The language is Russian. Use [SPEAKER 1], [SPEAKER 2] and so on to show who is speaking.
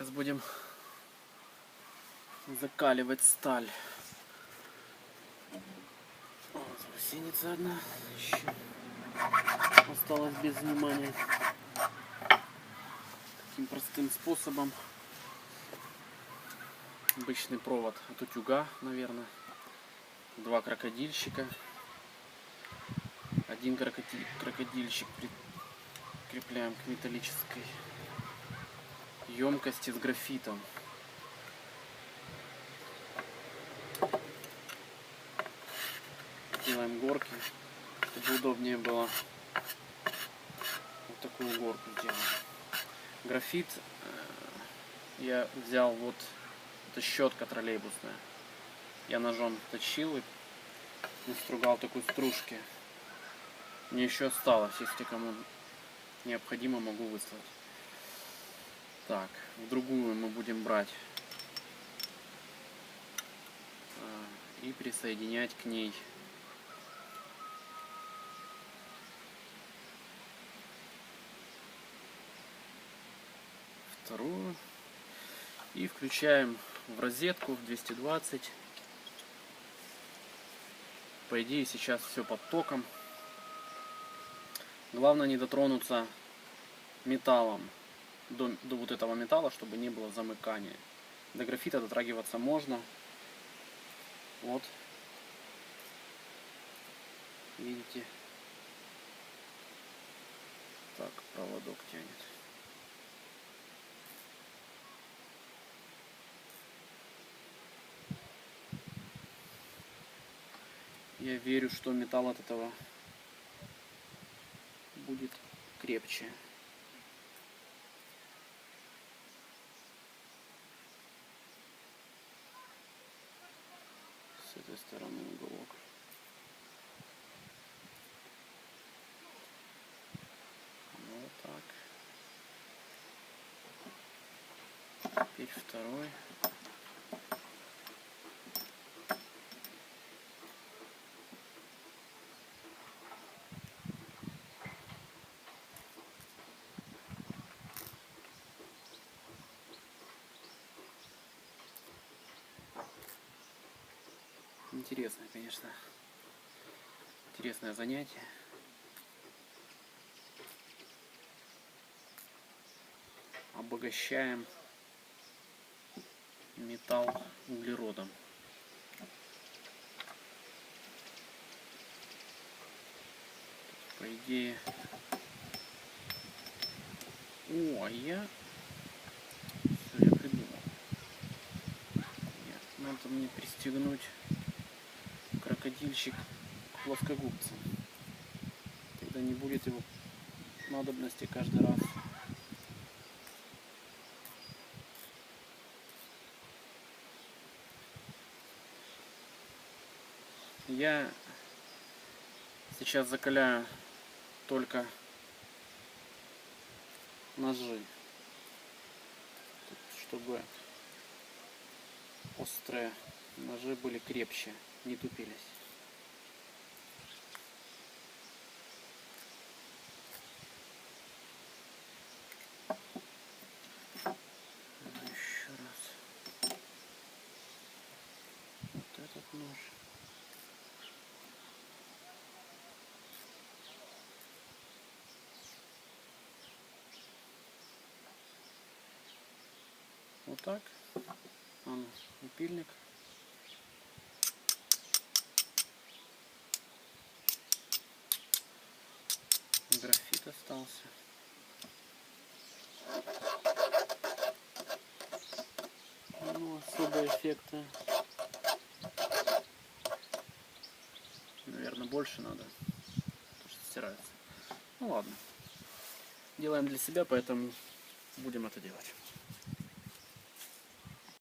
[SPEAKER 1] Сейчас будем закаливать сталь. О, гусеница одна еще осталась без внимания. Таким простым способом. Обычный провод от утюга, наверное. Два крокодильщика. Один крокоди- крокодильщик прикрепляем к металлической емкости с графитом. Делаем горки, чтобы удобнее было. Вот такую горку делаем. Графит э, я взял вот, это щетка троллейбусная. Я ножом точил и настругал такой стружки. Мне еще осталось, если кому необходимо, могу выслать. Так, в другую мы будем брать а, и присоединять к ней. Вторую. И включаем в розетку в 220 по идее сейчас все под током. Главное не дотронуться металлом до, до вот этого металла, чтобы не было замыкания. До графита дотрагиваться можно. Вот. Видите? Так, проводок тянет. Я верю, что металл от этого будет крепче. С этой стороны уголок. Вот так. Теперь второй. Интересное, конечно. Интересное занятие. Обогащаем металл углеродом. По идее... О, а я... Все, я придумал. Нет, надо мне пристегнуть крокодильщик плоскогубцем. Тогда не будет его надобности каждый раз. Я сейчас закаляю только ножи, чтобы острые ножи были крепче не тупились. Еще раз. Вот этот нож. Так. Он напильник. графит остался. Ну, особо эффекта. Наверное, больше надо. Потому что стирается. Ну ладно. Делаем для себя, поэтому будем это делать.